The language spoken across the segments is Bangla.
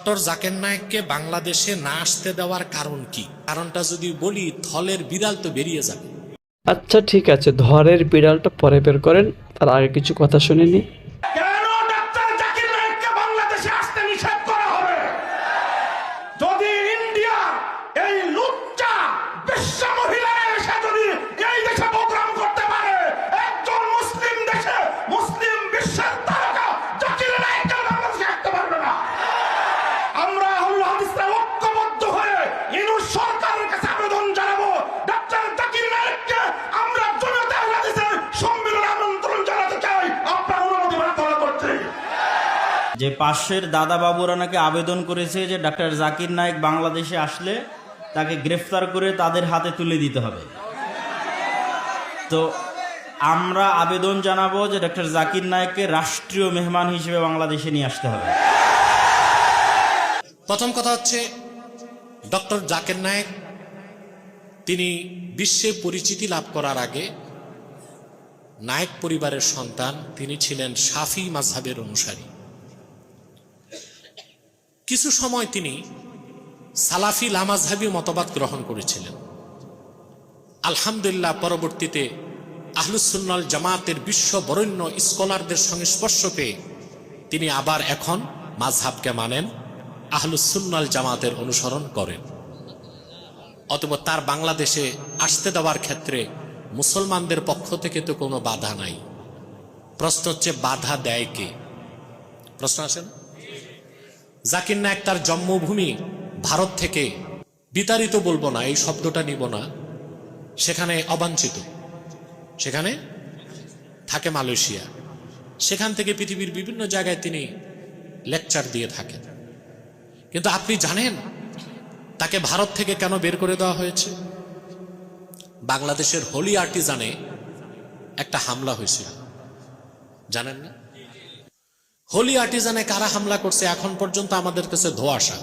ডক্টর জাকের নায়ককে বাংলাদেশে না আসতে দেওয়ার কারণ কি? কারণটা যদি বলি, থলের বিড়াল তো বেরিয়ে যাবে। আচ্ছা ঠিক আছে। ধরের বিড়ালটা পরে বের করেন। তার আগে কিছু কথা শুনিনি সরকারের কাছে আবেদন জানাব। ডাক্তার জাকির নায়েককে আমরা জনতা হাদিসের সম্মেলনে আমন্ত্রণ জানাতে চাই। আপনার অনুমতি প্রার্থনা করছি। যে পাশের দাদা বাবুরা নাকি আবেদন করেছে যে ডাক্তার জাকির নায়েক বাংলাদেশে আসলে তাকে গ্রেফতার করে তাদের হাতে তুলে দিতে হবে। তো আমরা আবেদন জানাব যে ডক্টর জাকির নায়ককে রাষ্ট্রীয় মেহমান হিসেবে বাংলাদেশে নিয়ে আসতে হবে। প্রথম কথা হচ্ছে ডক্টর জাকির নায়েক তিনি বিশ্বে পরিচিতি লাভ করার আগে নায়েক পরিবারের সন্তান, তিনি ছিলেন সাফি মাঝহাবের অনুসারী। কিছু সময় তিনি সালাফি লামাজহাবি মতবাদ গ্রহণ করেছিলেন। আলহামদুলিল্লাহ, পরবর্তীতে আহলুসুন্নাল জামাতের বিশ্ব বরেণ্য স্কলারদের সংস্পর্শ পেয়ে তিনি আবার এখন মাঝহাবকে মানেন, আহলুসুন্নাল জামাতের অনুসরণ করেন। অতএব তার বাংলাদেশে আসতে দেওয়ার ক্ষেত্রে মুসলমানদের পক্ষ থেকে তো কোনো বাধা নাই। প্রশ্ন হচ্ছে, বাধা দেয় কে? প্রশ্ন আসেন। জাকির নায়ক তার জন্মভূমি ভারত থেকে, বিতাড়িত বলব না, এই শব্দটা নিব না, সেখানে অবাঞ্ছিত। সেখানে? থাকে মালয়েশিয়া। সেখান থেকে পৃথিবীর বিভিন্ন জায়গায় তিনি লেকচার দিয়ে থাকেন। কিন্তু আপনি জানেন তাকে ভারত থেকে কেন বের করে দেওয়া হয়েছে? বাংলাদেশের হোলি আর্টিজানে একটা হামলা হয়েছিল। জানেন না? হোলি আর্টিজানে কারা হামলা করছে এখন পর্যন্ত আমাদের কাছে ধোয়াশা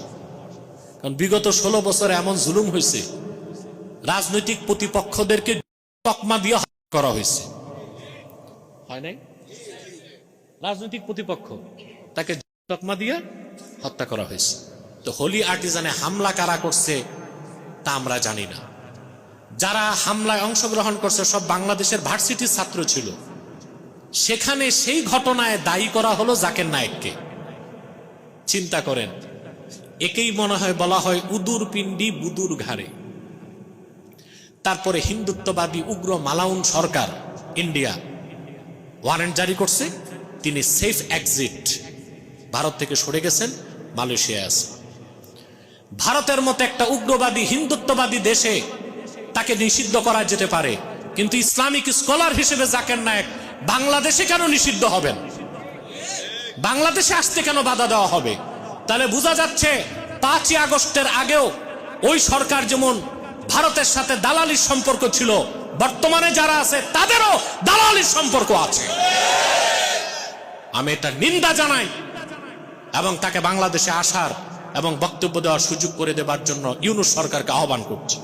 কারণ বিগত ষোলো বছরে এমন জুলুম হয়েছে, রাজনৈতিক প্রতিপক্ষদেরকে তকমা দিয়ে করা হয়েছে। হয় নাই? রাজনৈতিক প্রতিপক্ষ তাকে তকমা দিয়ে হত্যা করা হয়েছে। তো হোলি আর্টিজানে হামলা কারা করছে, তা আমরা জানি না। যারা হামলায় অংশগ্রহণ করছে, সব বাংলাদেশের ভার্সিটির ছাত্র ছিল। সেখানে সেই ঘটনায় দায়ী করা হলো জাকের নায়েককে। চিন্তা করেন, একেই মনে হয় বলা হয় উদুর পিণ্ডি বুদুর ঘাড়ে। তারপরে হিন্দুত্ববাদী উগ্র মালাউন সরকার ইন্ডিয়া ওয়ারেন্ট জারি করছে, তিনি সেফ এক্সিট। ভারত থেকে সরে গেছেন মালয়েশিয়া আছে ভারতের মতো একটা উগ্রবাদী, হিন্দুত্ববাদী দেশে তাকে নিষিদ্ধ করা যেতে পারে। কিন্তু ইসলামিক স্কলার হিসেবে জাকের নায়ক বাংলাদেশে কেন নিষিদ্ধ হবেন? বাংলাদেশে আসতে কেন বাধা দেওয়া হবে? তাহলে বোঝা যাচ্ছে পাঁচই আগস্টের আগেও ওই সরকার যেমন ভারতের সাথে দালালির সম্পর্ক ছিল, বর্তমানে যারা আছে তাদেরও দালালির সম্পর্ক আছে। আমি এটা নিন্দা জানাই এবং তাকে বাংলাদেশে আসার এবং বক্তব্য দেওয়ার সুযোগ করে দেবার জন্য ইউনুস সরকারকে আহ্বান করছি।